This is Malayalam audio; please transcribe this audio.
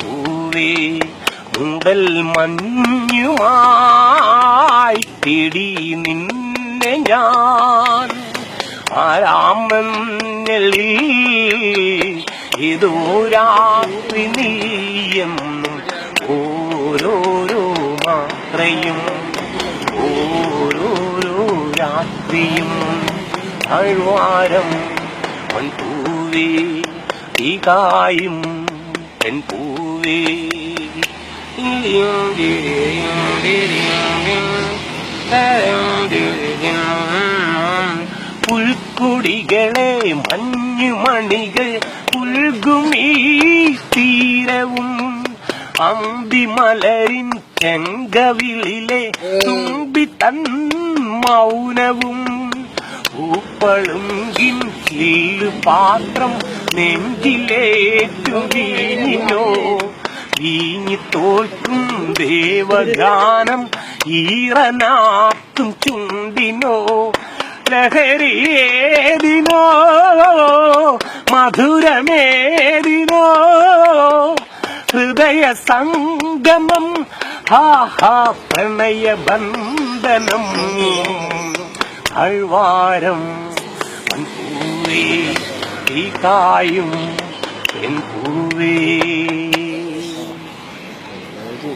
പൂവേ മഞ്ഞുമായി തിടി നിന്നെ ഞാൻ. ആരാമെന്നിൽ ഇതോ രാത്രി നീയെന്നും ഓരോരോ മാത്രയും രാത്രിയും താഴ്വാരം പൂവേ തീകായും പൂവേ പുൽക്കൊടികളെ മഞ്ഞുമണികൾ പുൽകുമീ തീരവും. അമ്പിമലരിൻ ചെങ്കവിളിലെ തുമ്പി തൻ മൗനവും പൂപ്പളുങ്കിൻ കീഴ് പാത്രം നെഞ്ചിലേറ്റു വീഞ്ഞിനോ വീഞ്ഞി തോൽക്കും ദേവഗാനം ഈറനാത്തും ചുണ്ടിനോ. ലഹരിയേതിനോ മധുരമേതിനോ. ഹൃദയ സംഗമം ഹാഹാ പ്രണയ ബന്ധനം അഴ്വാരം പൂവേ തീ കായും പൂവേ